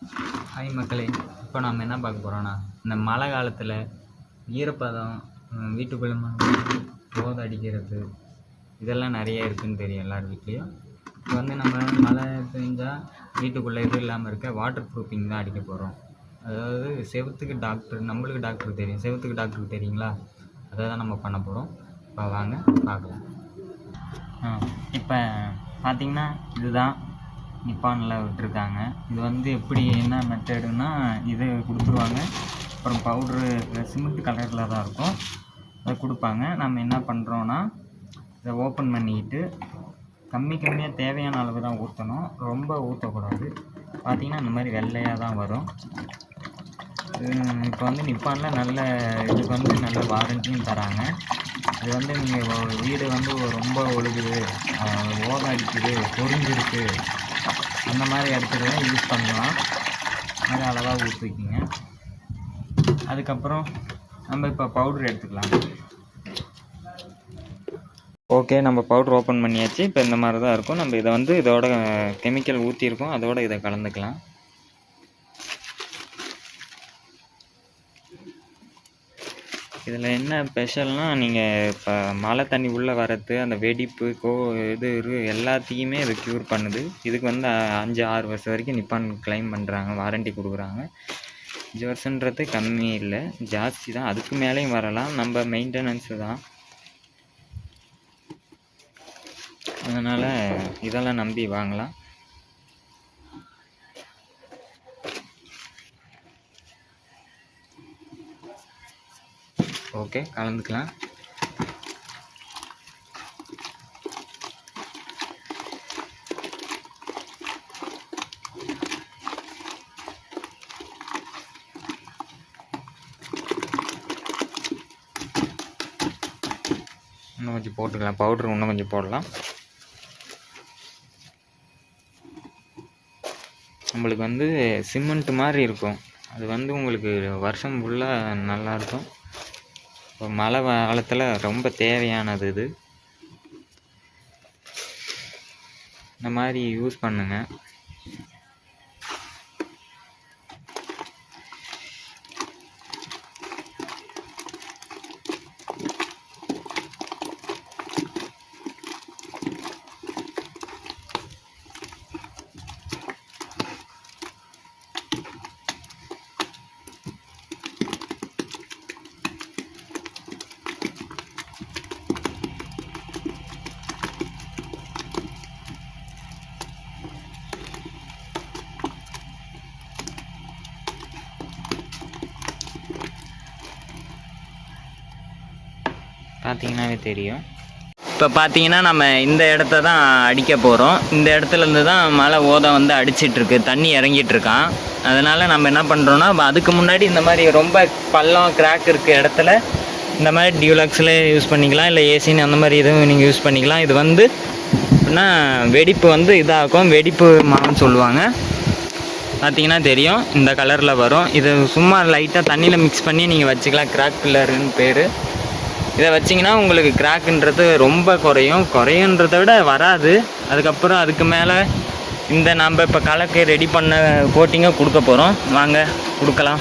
Hi மக்களே இப்போ நம்ம என்ன பார்க்க போகிறோன்னா இந்த மழை காலத்தில் ஈரப்பதம் வீட்டுக்குள்ளே போதை அடிக்கிறது இதெல்லாம் நிறைய இருக்குன்னு தெரியும் எல்லார் வீட்லேயும். இப்போ வந்து நம்ம மழை பெஞ்சால் வீட்டுக்குள்ளே எதுவும் இல்லாமல் இருக்க வாட்டர் ப்ரூஃபிங் தான் அடிக்க போகிறோம் அதாவது செவத்துக்கு டாக்டர் நம்மளுக்கு டாக்டருக்கு தெரியும். செவத்துக்கு டாக்டருக்கு தெரியுங்களா? அதை தான் நம்ம பண்ண போகிறோம் இப்போ வாங்க பார்க்கலாம். இப்போ பார்த்தீங்கன்னா இதுதான் நிப்பானில் விட்டுருக்காங்க. இது வந்து எப்படி என்ன மெத்தடுன்னா இது கொடுத்துருவாங்க. அப்புறம் பவுட்ரு சிமெண்ட் கலரில் தான் இருக்கும். அதை கொடுப்பாங்க. நம்ம என்ன பண்ணுறோன்னா இதை ஓப்பன் பண்ணிக்கிட்டு கம்மி கம்மியாக தேவையான அளவு தான் ஊற்றணும் ரொம்ப ஊற்றக்கூடாது பார்த்திங்கன்னா இந்த மாதிரி வெள்ளையாக தான் வரும். இப்போ வந்து நிப்பானில் நல்ல இதுக்கு வந்து நல்ல வாரண்டியும் தராங்க. இது வந்து நீங்கள் வீடு வந்து ரொம்ப ஒழுகுது அஹ் அடிக்குது பொறிஞ்சிருக்கு அந்த மாதிரி இடத்துல யூஸ் பண்ணலாம். அது அளவாக ஊற்றிக்கிங்க அதுக்கப்புறம் நம்ம இப்போ பவுடர் எடுத்துக்கலாம். ஓகே நம்ம பவுட்ரு ஓப்பன் பண்ணியாச்சு. இப்போ இந்த மாதிரி தான் இருக்கும். நம்ம இதை வந்து இதோட கெமிக்கல் ஊற்றிருக்கோம் அதோட இதை கலந்துக்கலாம். இதில் என்ன ஸ்பெஷல்னால் நீங்கள் இப்போ மழை தண்ணி உள்ளே வரத்து அந்த வெடிப்பு கோ இது இரு எல்லாத்தையுமே இது க்யூர் பண்ணுது. இதுக்கு வந்து அஞ்சு ஆறு வருஷம் வரைக்கும் நிப்பான் க்ளைம் பண்ணுறாங்க வாரண்டி கொடுக்குறாங்க. அஞ்சு வருஷன்றது கம்மி இல்லை ஜாஸ்தி தான். அதுக்கு மேலேயும் வரலாம். நம்ம மெயின்டெனன்ஸு தான். அதனால் இதெல்லாம் நம்பி வாங்கலாம். ஓகே கலந்துக்கலாம். இன்னும் கொஞ்சம் போட்டுக்கலாம். பவுட்ரு இன்னும் கொஞ்சம் போடலாம். நம்மளுக்கு வந்து சிமெண்ட் மாதிரி இருக்கும். அது வந்து உங்களுக்கு வருஷம் ஃபுல்லாக நல்லாயிருக்கும் இப்போ மழை காலத்தில் ரொம்ப தேவையானது இது. இந்த மாதிரி யூஸ் பண்ணுங்க. பார்த்தீங்கன்னாவே தெரியும். இப்போ பார்த்தீங்கன்னா நம்ம இந்த இடத்த தான் அடிக்க போகிறோம் இந்த இடத்துல இருந்து தான் மழை ஓதம் வந்து அடிச்சிட்ருக்கு தண்ணி இறங்கிட்டு இருக்கான். அதனால் நம்ம என்ன பண்ணுறோன்னா அதுக்கு முன்னாடி இந்த மாதிரி ரொம்ப பள்ளம் கிராக் இருக்க இடத்துல இந்த மாதிரி டியூலக்ஸில் யூஸ் பண்ணிக்கலாம். இல்லை ஏசின்னு அந்த மாதிரி எதுவும் நீங்கள் யூஸ் பண்ணிக்கலாம். இது வந்து எப்படின்னா வெடிப்பு வந்து இதாகும். வெடிப்பு மாவுன்னு சொல்லுவாங்க. பார்த்தீங்கன்னா தெரியும். இந்த கலரில் வரும். இது சும்மா லைட்டாக தண்ணியில் மிக்ஸ் பண்ணி நீங்கள் வச்சுக்கலாம். கிராக் பில்லருன்னு பேர். இதை வச்சிங்கன்னா உங்களுக்கு கிராக்குன்றது ரொம்ப குறையும். குறையுன்றத விட வராது. அதுக்கப்புறம் அதுக்கு மேலே இந்த நம்ம இப்போ கலக்கு ரெடி பண்ண கோட்டிங்கை கொடுக்க போகிறோம் வாங்க கொடுக்கலாம்.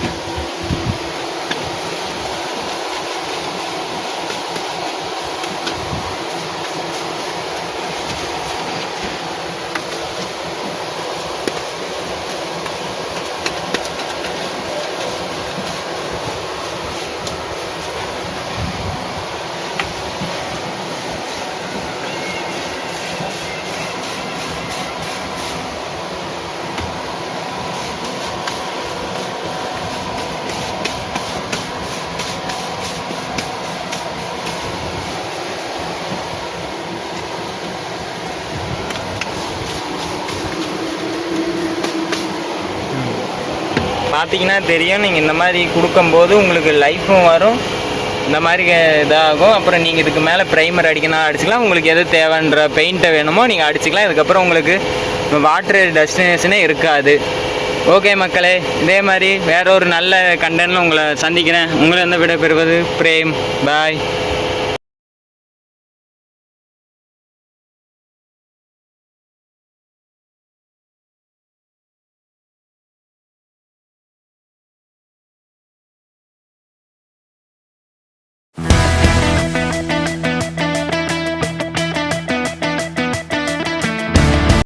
பார்த்தீங்கன்னா தெரியும். நீங்கள் இந்த மாதிரி கொடுக்கும்போது உங்களுக்கு லைஃப்பும் வரும். இந்த மாதிரி இதாகும். அப்புறம் நீங்கள் இதுக்கு மேலே ப்ரைமர் அடிக்கணும் அடிச்சுக்கலாம். உங்களுக்கு எது தேவைன்ற பெயிண்ட்டை வேணுமோ நீங்கள் அடிச்சுக்கலாம். இதுக்கப்புறம் உங்களுக்கு வாட்ரு டெஸ்டினேஷனே இருக்காது. ஓகே மக்களே இதே மாதிரி வேற ஒரு நல்ல கண்டென்ட்டில் உங்களை சந்திக்கிறேன். உங்களை என்ன விட பெறுவது பிரேம். பாய்